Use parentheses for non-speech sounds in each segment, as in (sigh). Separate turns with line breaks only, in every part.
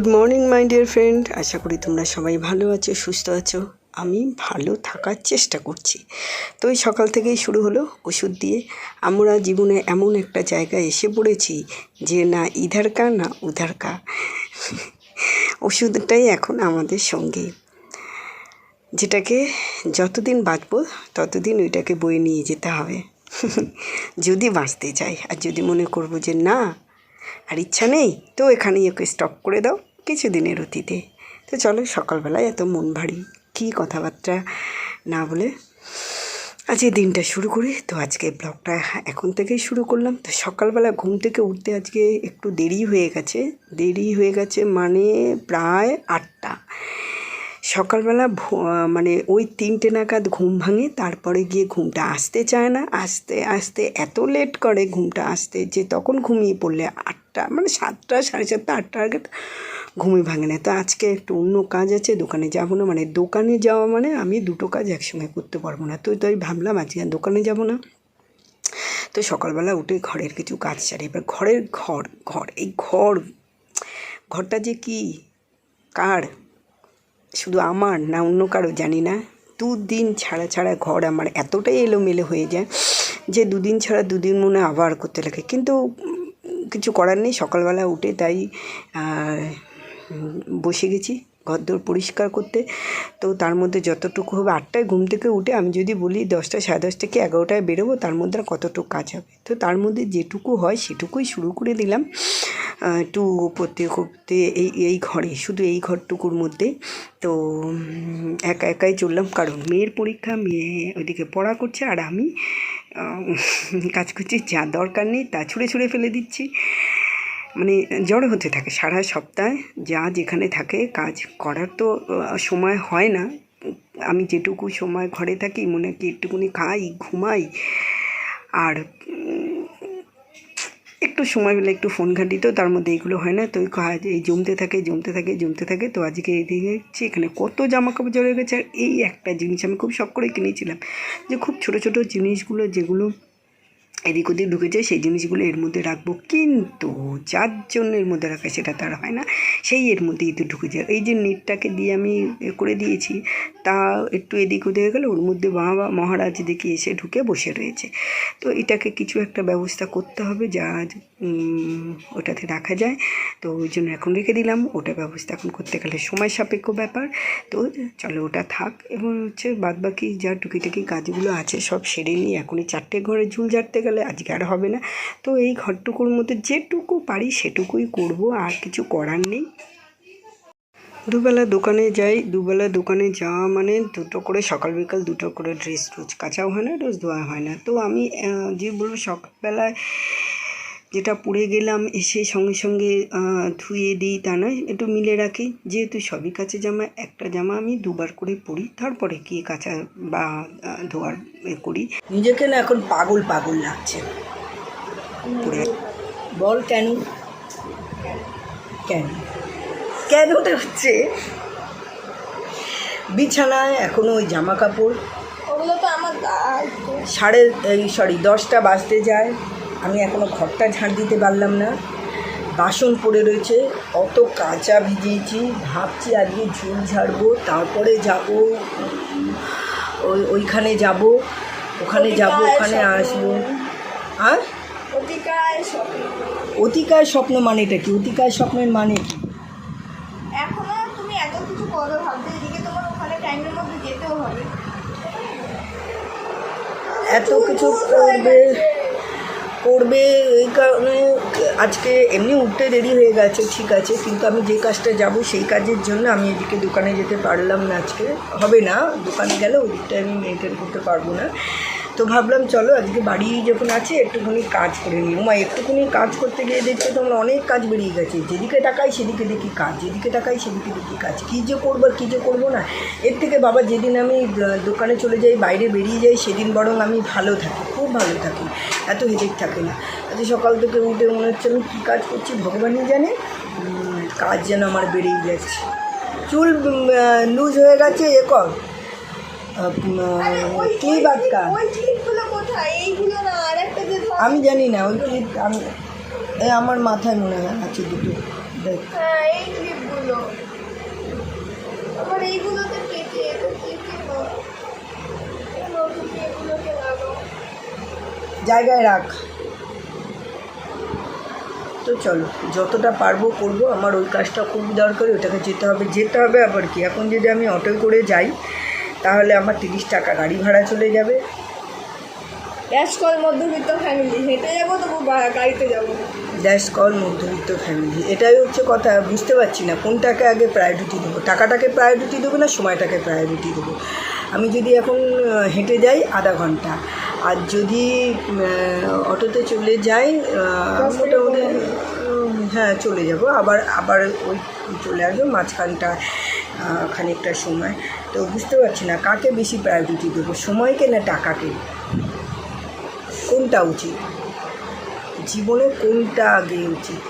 Good morning my dear friend আশা করি তোমরা সবাই ভালো আছো, সুস্থ আছো। আমি ভালো থাকার চেষ্টা করছি। তো এই সকাল থেকেই শুরু হলো ওষুধ দিয়ে। আমরা জীবনে এমন একটা জায়গায় এসে পড়েছি যে না ইধার কা, না উধার কা। ওষুধটাই এখন আমাদের সঙ্গে। যেটাকে যতদিন বাঁচবো, ততদিন ওইটাকে বয়ে নিয়ে যেতে হবে। যদি বাঁচতে চাই, আর যদি মনে করব যে না, আর ইচ্ছা নেই, তো এখানেই ওকে স্টপ করে দাও। কিছু দিনের অতীতে। তো চলো সকালবেলায় এত মন ভারী কী কথাবার্তা না বলে আজ আজকে দিনটা শুরু করি। তো আজকে ব্লগটা এখন থেকেই শুরু করলাম। তো সকালবেলা ঘুম থেকে উঠতে আজকে একটু দেরি হয়ে গেছে। দেরি হয়ে গেছে মানে প্রায় আটটা। সকালবেলা মানে ওই তিনটে নাগাদ ঘুম ভাঙে, তারপরে গিয়ে ঘুমটা আসতে চায় না। আসতে আসতে এত লেট করে ঘুমটা আসতে যে তখন ঘুমিয়ে পড়লে আটটা মানে সাতটা, সাড়ে সাতটা আটটার আগে তো ঘুমিয়ে ভাঙে না তো আজকে একটু অন্য কাজ আছে, দোকানে যাব না। মানে দোকানে যাওয়া মানে আমি দুটো কাজ একসঙ্গে করতে পারব না। তো তাই ভাবলাম আজকে দোকানে যাব না। তো সকালবেলা উঠে ঘরের কিছু কাজ সারি। এবার ঘরের ঘর ঘর, এই ঘর, ঘরটা যে কি, কার? শুধু আমার না অন্য কারও জানি না। দুদিন ছাড়া ছাড়া ঘর আমার এতটাই এলোমেলো হয়ে যায় যে দুদিন ছাড়া দুদিন মনে আবার করতে লাগে। কিন্তু কিছু করার নেই, সকালবেলা উঠে তাই বসে গেছি ঘরদোর পরিষ্কার করতে। তো তার মধ্যে যতটুকু হবে, আটটায় ঘুম থেকে উঠে আমি যদি বলি দশটা, সাড়ে দশটা কি এগারোটায় বেরোবো, তার মধ্যে আর কতটুকু কাজ হবে? তো তার মধ্যে যেটুকু হয় সেটুকুই শুরু করে দিলাম। একটু করতে করতে এই এই ঘরে, শুধু এই ঘরটুকুর মধ্যে। তো একা একাই চললাম, কারণ মেয়ের পরীক্ষা, মেয়ে ওইদিকে পড়া করছে আর আমি (laughs) কাজ করছি, যা দরকার নেই তা ছুঁড়ে ছুঁড়ে ফেলে দিচ্ছি। মানে জড়ো হতে থাকে সারা সপ্তাহে, যা যেখানে থাকে কাজ করার তো সময় হয় না। আমি যেটুকু সময় ঘরে থাকি, মনে কি একটুকুনি খাই, ঘুমাই, আর একটু সময় পেলে একটু ফোন ঘাঁটি তো, তার মধ্যে এইগুলো হয় না, তো কাজ এই জমতে থাকে জমতে থাকে জমতে থাকে, তো আজকে দেখছি এখানে কত জামা কাপড় জড়ে গেছে, আর এই একটা জিনিস আমি খুব শখ করে কিনেছিলাম যে খুব ছোট ছোট জিনিসগুলো যেগুলো এদিক ওদিক ঢুকে যায়, সেই জিনিসগুলো এর মধ্যে রাখব। কিন্তু যার জন্য এর মধ্যে রাখা সেটা তার হয় না, সেই এর মধ্যে ইঁদুর ঢুকে যায়। এই যে নেটটাকে দিয়ে আমি করে দিয়েছি, তা একটু এদিক ওদিক গেলে ওর মধ্যে বাবা মহারাজ দেখি এসে ঢুকে বসে রয়েছে। তো এটাকে কিছু একটা ব্যবস্থা করতে হবে যা ওটাতে রাখা যায়। তো ওই জন্য এখন রেখে দিলাম, ওটা ব্যবস্থা এখন করতে গেলে সময় সাপেক্ষ ব্যাপার। তো চলো ওটা থাক, এবং হচ্ছে বাদবাকি যা টুকিটাকি কাজগুলো আছে সব সেরে নিয়ে এখনই চারটে ঘরে ঝুল ঝাড়তে গেলে। আজকে আর হবে না। তো এই ঘরটুকুর মধ্যে যেটুকু পারি সেটুকুই করব, আর কিছু করার নেই। দুবেলা দোকানে যাই, দুবেলা দোকানে যাওয়া মানে দুটো করে সকাল বিকাল দুটো করে ড্রেস রোজ কাচাও হয় না, রোজ ধোয়া হয় না। তো আমি যে বলব সকালবেলায় যেটা পরে গেলাম এসে সঙ্গে সঙ্গে ধুয়ে দিই তা নয় একটু মিলে রাখি। যেহেতু সবই কাছে জামা একটা জামা আমি দুবার করে পরি তারপরে কি কাঁচা বা ধোয়ার এ করি। নিজেকে না এখন পাগল পাগল লাগছে। পরে বল কেন? কেন? কেনটা হচ্ছে? বিছানায় এখনও ওই জামা কাপড়।
ওগুলো তো আমার
সাড়ে সরি দশটা বাজতে যায়। আমি এখনও ঘরটা ঝাঁট দিতে পারলাম না। বাসন পড়ে রয়েছে অত কাঁচা ভিজিয়েছি। ভাবছি আজকে ঝুল ঝাড়বো তারপরে যাব ওই ওইখানে যাব ওখানে যাব ওখানে আসব। আর
অতিকায় স্বপ্ন।
অতিকায় স্বপ্ন মানেটা কি? অতিকায় স্বপ্নের মানে কি?
এখনও তুমি এত কিছু করো ভাবতে এদিকে তোমার ওখানে টাইমের মধ্যে যেতেও হবে।
এত কিছু করবে। করবে এই কারণে আজকে এমনি উঠতে দেরি হয়ে গেছে, ঠিক আছে, কিন্তু আমি যে কাজটা যাব সেই কাজের জন্য আমি এদিকে দোকানে যেতে পারলাম না আজকে। হবে না, দোকানে গেলে ওই দিকটা আমি মেনটেন করতে পারব না। তো ভাবলাম চলো আজকে বাড়ি যখন আছে একটুখানি কাজ করে নিই। মা একটুখানি কাজ করতে গিয়ে দেখছি তোমার অনেক কাজ বেরিয়ে গেছে। যেদিকে তাকাই সেদিকে দেখি কাজ, যেদিকে তাকাই সেদিকে দেখি কাজ। কী যে করব আর কী যে করব না, এর থেকে বাবা যেদিন আমি দোকানে চলে যাই, বাইরে বেরিয়ে যাই, সেদিন বরং আমি ভালো থাকি। ভালো থাকি এত হেডেক থাকে না। আজকে সকাল থেকে উঠে মনে হচ্ছে আমি কী কাজ করছি ভগবানই জানে? কাজ যেন আমার বেড়েই যাচ্ছে। চুল লুজ হয়ে গেছে এ কর। কী বাচ্চা
ওই ক্লিপগুলো কোথায়? এইগুলো না আর একটা যে ধর
আমি জানি না ওই ক্লিপ আমি আমার মাথায় মনে হয় আছে দুটো। দেখ।
হ্যাঁ এই এইগুলো আবার এইগুলোতে কেটে এটা কেটে দাও। এগুলো তুমি এগুলোকে লাগাও
জায়গায় রাখ। তো চলো যতটা পারব করব। আমার ওই কাজটা খুব দরকার ওটাকে যেতে হবে। যেতে হবে আবার কি? এখন যদি আমি অটোয় করে যাই তাহলে আমার তিরিশ টাকা গাড়ি ভাড়া চলে যাবে।
ড্যাশ কল মধ্যবিত্ত ফ্যামিলি হেঁটে যাব তবু গাড়িতে যাব।
দ্যাশ কল মধ্যবিত্ত ফ্যামিলি এটাই হচ্ছে কথা বুঝতে পারছি না কোনটাকে আগে প্রায়োরিটি দেবো? টাকাটাকে প্রায়োরিটি দেবো না সময়টাকে প্রায়োরিটি দেবো? আমি যদি এখন হেঁটে যাই আধা ঘণ্টা আর যদি অটোতে চলে যাই মোটামুটি হ্যাঁ চলে যাব। আবার আবার ওই চলে আসব মাঝখানটা খানিকটা সময়। তো বুঝতে পারছি না, কাকে বেশি প্রায়োরিটি দেবো? সময়কে না টাকাকে? কোনটা উচিত? জীবনে কোনটা আগে উচিত?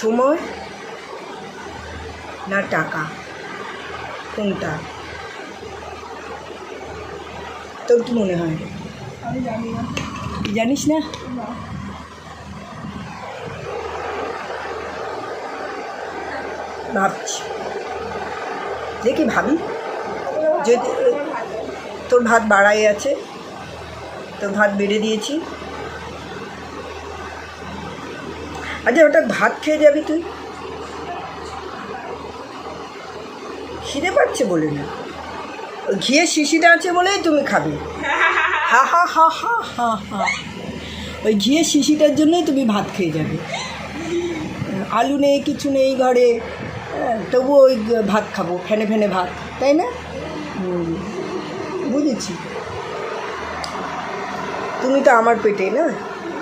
সময় না টাকা? কোনটা? তোর কি মনে হয়? জানিস না। ভাবছি। দেখি ভাবি। যদি- তোর ভাত বাড়াই আছে, তোর ভাত বেড়ে দিয়েছি। আচ্ছা ওটা ভাত খেয়ে যাবি তুই? খিদে পাচ্ছে বলে না। ঘিয়ের শিশিটা আছে বলেই তুমি খাবে। হা হা হা হা হা হা। ওই ঘিয়ে শিশিটার জন্যই তুমি ভাত খেয়ে যাবে। আলু নেই কিছু নেই ঘরে। হ্যাঁ, তবুও ওই ভাত খাব ফেনে ফেনে ভাত তাই না? বুঝেছি। তুমি তো আমার পেটে না?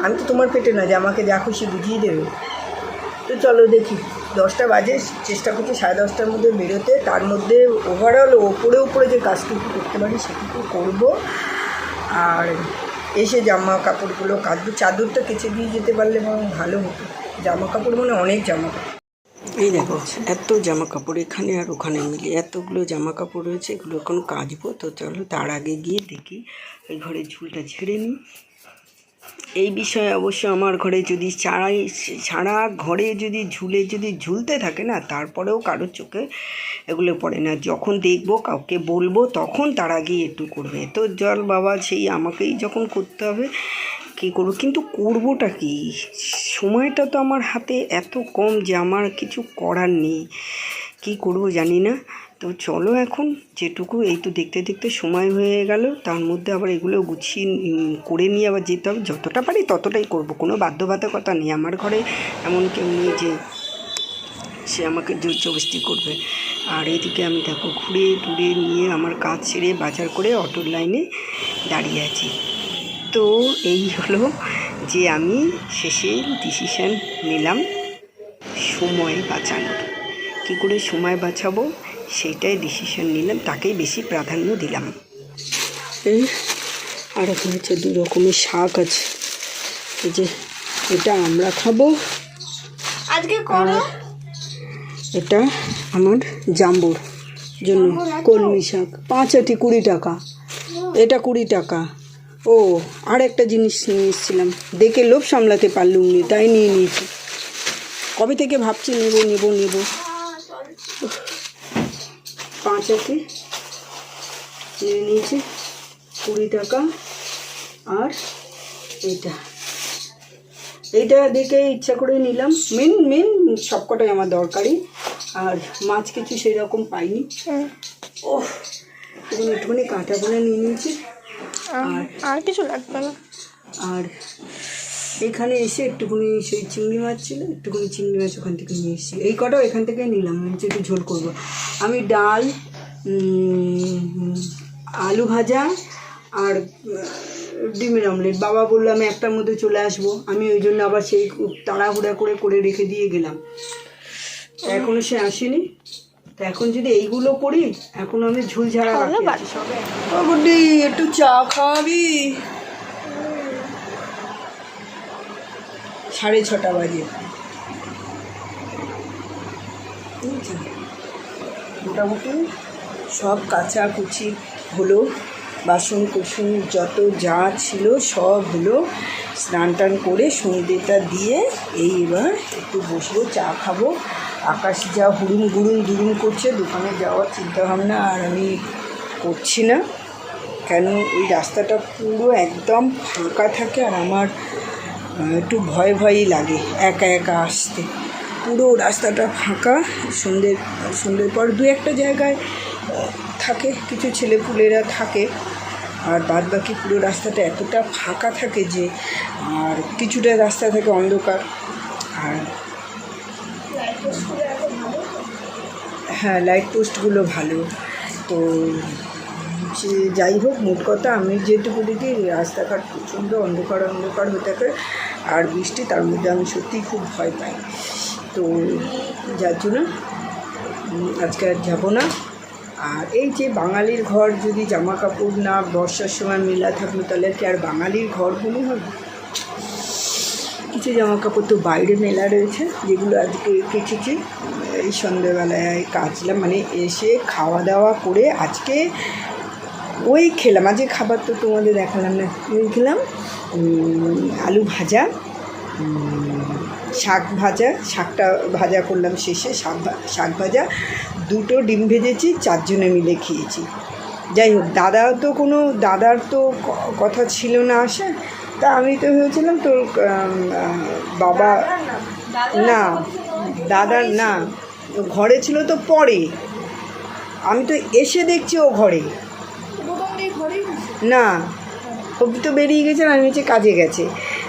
আমি তো তোমার পেটে না যে আমাকে যা খুশি বুঝিয়ে দেবে। তো চলো দেখি দশটা বাজে চেষ্টা করছি সাড়ে দশটার মধ্যে বেরোতে। তার মধ্যে ওভারঅল ওপরে উপরে যে কাজটুকু করতে পারি সেটুকু করব। আর এসে জামা কাপড়গুলো কাচবো চাদরটা কেচে দিয়ে যেতে পারলে বরং ভালো হতো। জামা কাপড় মানে অনেক জামা কাপড় এই দেখো, এত জামা কাপড় এখানে আর ওখানে মিলে এতগুলো জামা কাপড় রয়েছে, এগুলো এখন কাচবো। তো চলো তার আগে গিয়ে দেখি, ওই ঘরের ঝুলটা ছেড়ে নিই। এই বিষয়ে অবশ্য আমার ঘরে যদি চারাই সারা ঘরে যদি ঝুলে যদি ঝুলতে থাকে না, তারপরেও কারোর চোখে এগুলো পড়ে না। যখন দেখব কাউকে বলব, তখন তারা গিয়ে একটু করবে। তো জল বাবা, সেই আমাকেই যখন করতে হবে, কী করব? কিন্তু করবোটা কি? সময়টা তো আমার হাতে এত কম যে আমার কিছু করার নেই। কী করব জানি না। তো চলো এখন যেটুকু, এই তো দেখতে দেখতে সময় হয়ে গেল। তার মধ্যে আবার এগুলো গুছিয়ে করে নিয়ে আবার যেতে হবে। যতটা পারি ততটাই করব। কোনো বাধ্যবাধকতা নেই। আমার ঘরে এমন কেউ নেই যে সে আমাকে জোর জবস্তি করবে। আর এদিকে আমি দেখো, ঘুরে টুরে নিয়ে আমার কাজ ছেড়ে বাজার করে অটোর লাইনে দাঁড়িয়ে আছি। তো এই হলো যে আমি শেষে ডিসিশান নিলাম সময় বাঁচানোর। কী করে সময় বাঁচাবো? সেইটাই ডিসিশন নিলাম তাকেই বেশি প্রাধান্য দিলাম। আর এখন হচ্ছে দু রকমের শাক আছে। এই যে এটা আমরা খাব।
আজকে করো।
এটা আমার জাম্বুর জন্য কলমি শাক। পাঁচ আটি কুড়ি টাকা। এটা কুড়ি টাকা। ও আর একটা জিনিস নিয়ে এসেছিলাম। দেখে লোভ সামলাতে পারলুম নি তাই নিয়ে নিয়েছি। কবে থেকে ভাবছি নেব নেব নেব। আটি নিয়ে নিয়েছি কুড়ি টাকা আর এটা এইটা দেখে ইচ্ছা করে নিলাম। মেন মেন সবকটাই আমার দরকারি। আর মাছ কিছু সেই রকম পাইনি ও একটুখানি একটুখানি কাঁটা বলে নিয়ে নিয়েছি। আর
আর কিছু লাগবে না।
আর এখানে এসে একটুখানি সেই চিংড়ি মাছ ছিল একটুখানি চিংড়ি মাছ ওখান থেকে নিয়ে এসেছি। এই কটাও এখান থেকে নিলাম আমি একটু ঝোল করব। আমি ডাল আলু ভাজা আর ডিমের অমলেট বাবা বলল আমি একটার মধ্যে চলে আসব। আমি ওই জন্য আবার সেই তাড়াহুড়া করে করে রেখে দিয়ে গেলাম। তা এখনও সে আসেনি। তা এখন যদি এইগুলো করি এখন আমি ঝুল ঝাড়া গুড্ডি একটু চা খাওয়াবি? সাড়ে ছটা বাজে? মোটামুটি সব কাচাকুচি হলো বাসন কুসুন যত যা ছিল সব হলো। স্নান টান করে সন্ধেটা দিয়ে এই এবার একটু বসবো, চা খাব।
আকাশ যা হুড়ুম গুড়ুম দুরুম করছে, দোকানে যাওয়ার চিন্তা ভাবনা আর আমি করছি না। কেন? ওই রাস্তাটা পুরো একদম ফাঁকা থাকে আর আমার একটু ভয় ভয়ই লাগে একা একা আসতে। পুরো রাস্তাটা ফাঁকা। সন্ধ্যে সন্ধ্যের পর দু একটা জায়গায় থাকে, কিছু ছেলেপুলেরা থাকে। আর বাদ বাকি পুরো রাস্তাটা এতটা ফাঁকা থাকে যে, আর কিছুটা রাস্তা থাকে অন্ধকার। আর হ্যাঁ লাইট পোস্টগুলো ভালো। তো যে যাই হোক, মোট কথা আমি যেটুকু দেখি, রাস্তাঘাট প্রচণ্ড অন্ধকার অন্ধকার হয়ে থাকে। আর বৃষ্টি, তার মধ্যে আমি সত্যিই খুব ভয় পাই। তো যার জন্য আজকে আর যাব না। আর এই যে বাঙালির ঘর যদি জামা কাপড় না বর্ষার সময় মেলা থাকল, তাহলে কি আর বাঙালির ঘর মনে হবে? কিছু জামা কাপড় তো বাইরে মেলা রয়েছে, যেগুলো আজকে কেচেছি, এই সন্ধ্যেবেলায় কাচলাম মানে এসে খাওয়া দাওয়া করে আজকে ওই খেলাম। আজকে খাবার তো তোমাদের দেখালাম না। খেলাম আলু ভাজা শাক ভাজা শাকটা ভাজা করলাম শেষে শাক শাক ভাজা। দুটো ডিম ভেজেছি চারজনে মিলে খেয়েছি। যাই হোক দাদাও তো কোনো দাদার তো কথা ছিল না আসে তা আমি তো ভেবেছিলাম তোর বাবা না দাদার না ঘরে ছিল তো পরে। আমি তো এসে দেখছি ও ঘরে। না ও তো বেরিয়ে গেছে আমি হচ্ছে কাজে গেছে।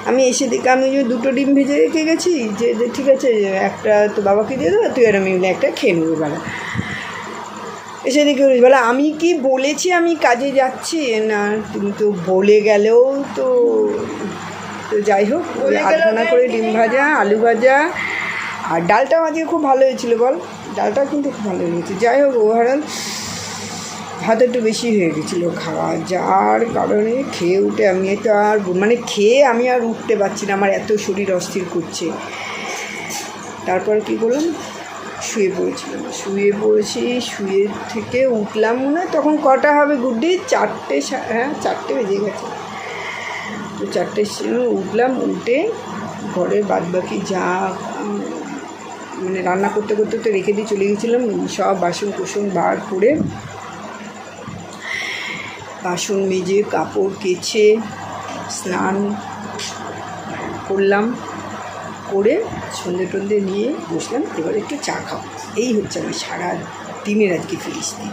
আমি এসে দেখে আমি যে দুটো ডিম ভেজে রেখে গেছি যে যে ঠিক আছে একটা তো বাবাকে দিয়ে দেবো তুই আর আমি মিলে একটা খেয়ে নেব বেলা এসে দেখে বলি, বলে আমি কি বলেছি আমি কাজে যাচ্ছি? না তুমি তো বলে গেলেও তো তো যাই হোক আধখানা করে ডিম ভাজা আলু ভাজা আর ডালটা আজকে খুব ভালো হয়েছিল বল ডালটা কিন্তু খুব ভালো হয়েছে। যাই হোক ওভারঅল ভাত একটু বেশি হয়ে গেছিল খাওয়া যার কারণে খেয়ে উঠে আমি তো আর মানে খেয়ে আমি আর উঠতে পারছি না, আমার এত শরীর অস্থির করছে। তারপর কি করলাম? শুয়ে পড়েছিলাম। শুয়ে পড়েছি, শুয়ে থেকে উঠলাম মনে তখন কটা হবে গুড্ডি? চারটে হ্যাঁ চারটে বেজে গেছে। তো সময় উঠলাম, উঠে ঘরের বাদ বাকি যা মানে রান্না করতে করতে তো রেখে দিয়ে চলে গেছিলাম, সব বাসন কুসন বার করে বাসন মেজে, কাপড় কেচে, স্নান করলাম, করে সন্ধে টন্ধে নিয়ে বসলাম, এবার একটু চা খাও এই হচ্ছে আমি সারা দিনের আজকে ফিরিস ফিরিস্তি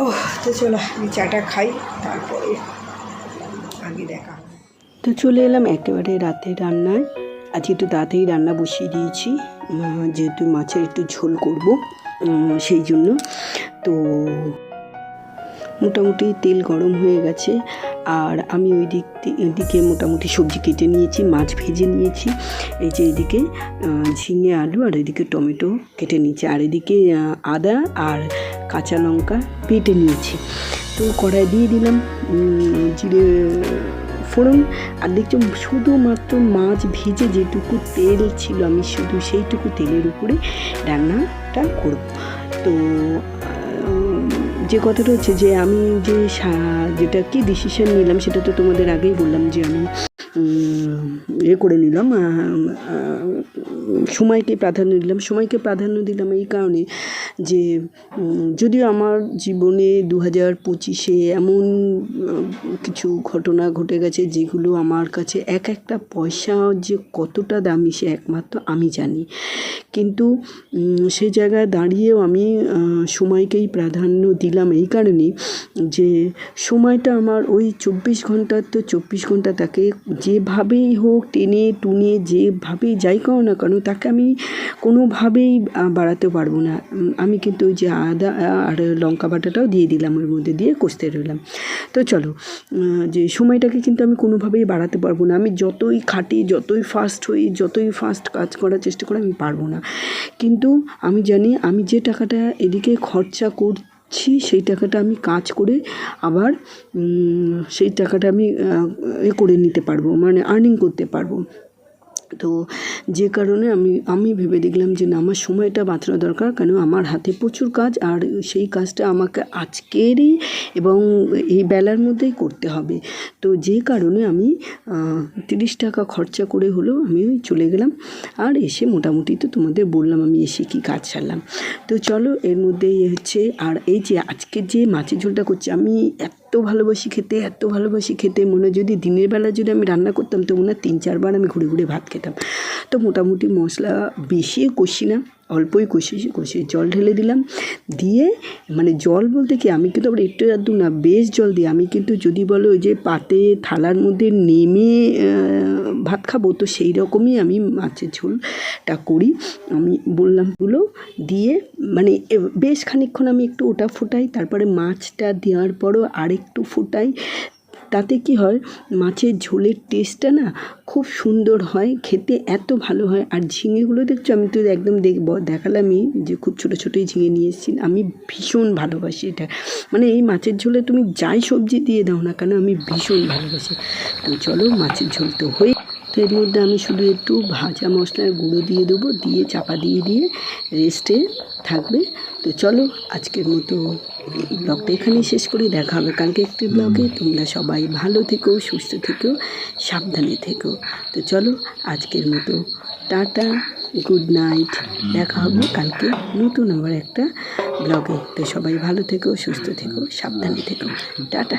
ও তো চলো, আমি চাটা খাই, তারপরে আগে দেখা তো চলে এলাম একেবারে রাতে রান্নায়। আজকে একটু তাড়াতাড়ি রান্না বসিয়ে দিয়েছি যেহেতু মাছের একটু ঝোল করব সেই জন্য। তো মোটামুটি তেল গরম হয়ে গেছে। আর আমি ওই দিক এদিকে মোটামুটি সবজি কেটে নিয়েছি, মাছ ভেজে নিয়েছি। এই যে এদিকে ঝিঙে আলু আর এদিকে টমেটো কেটে নিয়েছি। আর এদিকে আদা আর কাঁচা লঙ্কা বেটে নিয়েছি। তো কড়াই দিয়ে দিলাম জিরে, ফোড়ন। আর দেখছ, শুধুমাত্র মাছ ভেজে যেটুকু তেল ছিল, আমি শুধু সেইটুকু তেলের উপরে রান্নাটা করব। তো যে কথাটা হচ্ছে যে আমি যে যেটা কি ডিসিশন নিলাম সেটা তো তোমাদের আগেই বললাম যে আমি এ করে নিলাম সময়কে প্রাধান্য দিলাম। সময়কে প্রাধান্য দিলাম এই কারণে যে যদিও আমার জীবনে দু হাজার পঁচিশে এমন কিছু ঘটনা ঘটে গেছে যেগুলো আমার কাছে এক একটা পয়সা যে কতটা দামি সে একমাত্র আমি জানি। কিন্তু সে জায়গায় দাঁড়িয়েও আমি সময়কেই প্রাধান্য দিলাম এই কারণে যে, সময়টা আমার ওই চব্বিশ ঘণ্টার তো চব্বিশ ঘণ্টা তাকে যেভাবেই হোক টেনে টুনে যেভাবেই যাই করো না কেন, তাকে আমি কোনোভাবেই বাড়াতে পারব না। আমি কিন্তু ওই যে আদা আর লঙ্কা বাটাটাও দিয়ে দিলাম ওর মধ্যে দিয়ে, কষতে রইলাম। তো চলো যে সময়টাকে কিন্তু আমি কোনোভাবেই বাড়াতে পারব না। আমি যতই খাটি, যতই ফাস্ট হই, যতই ফাস্ট কাজ করার চেষ্টা করি, আমি পারব না। কিন্তু আমি জানি, আমি যে টাকাটা এদিকে খরচা করছি সেই টাকাটা আমি কাজ করে আবার সেই টাকাটা আমি এ করে নিতে পারব মানে আর্নিং করতে পারব।
তো যে কারণে আমি আমি ভেবে দেখলাম যে না, আমার সময়টা বাঁচানো দরকার। কেন আমার হাতে প্রচুর কাজ আর সেই কাজটা আমাকে আজকেরই এবং এই বেলার মধ্যেই করতে হবে। তো যে কারণে আমি তিরিশ টাকা খরচা করে হলেও আমি চলে গেলাম। আর এসে মোটামুটি তো তোমাদের বললাম আমি এসে কি কাজ সারলাম। তো চলো এর মধ্যে ইয়ে হচ্ছে, আর এই যে আজকে যে মাছের ঝোলটা করছি, আমি এত ভালোবাসি খেতে, এত ভালোবাসি খেতে। মনে যদি দিনের বেলা যদি আমি রান্না করতাম, তো মনে হয় তিন চারবার আমি ঘুরে ঘুরে ভাত খেতাম। তো মোটামুটি মশলা বেশি কষি না। অল্পই কষি কষিয়ে জল ঢেলে দিলাম। দিয়ে মানে জল বলতে কি, আমি কিন্তু আবার একটু আধটু না, বেশ জল দিই আমি কিন্তু যদি বলো যে পাতে থালার মধ্যে নেমে ভাত খাব, তো সেই রকমই আমি মাছের ঝোলটা করি। আমি বললামগুলো দিয়ে মানে বেশ খানিকক্ষণ আমি একটু ওটা ফোটাই, তারপরে মাছটা দেওয়ার পরও আরেকটু ফোটাই। তাতে কি হয়? মাছের ঝোলের টেস্টটা না খুব সুন্দর হয়, খেতে এত ভালো হয়। আর ঝিঙেগুলো দেখছ? আমি তো একদম দেখব দেখালামই যে খুব ছোটো ছোটোই ঝিঙে নিয়ে এসেছি আমি ভীষণ ভালোবাসি এটা। মানে এই মাছের ঝোলে তুমি যাই সবজি দিয়ে দাও না কেন, আমি ভীষণ ভালোবাসি। তো চলো মাছের ঝোল তো হয়ে তো এর মধ্যে আমি শুধু একটু ভাজা মশলার গুঁড়ো দিয়ে দেবো, দিয়ে চাপা দিয়ে দিয়ে রেস্টে থাকবে। তো চলো আজকের মতো ব্লগটা এখানেই শেষ করি। দেখা হবে কালকে একটি ব্লগে। তোমরা সবাই ভালো থেকো, সুস্থ থেকো, সাবধানে থেকো। তো চলো আজকের মতো টাটা গুড নাইট দেখা হবে কালকে নতুন আবার একটা ব্লগে। তো সবাই ভালো থেকো, সুস্থ থেকো, সাবধানে থেকো। টাটা।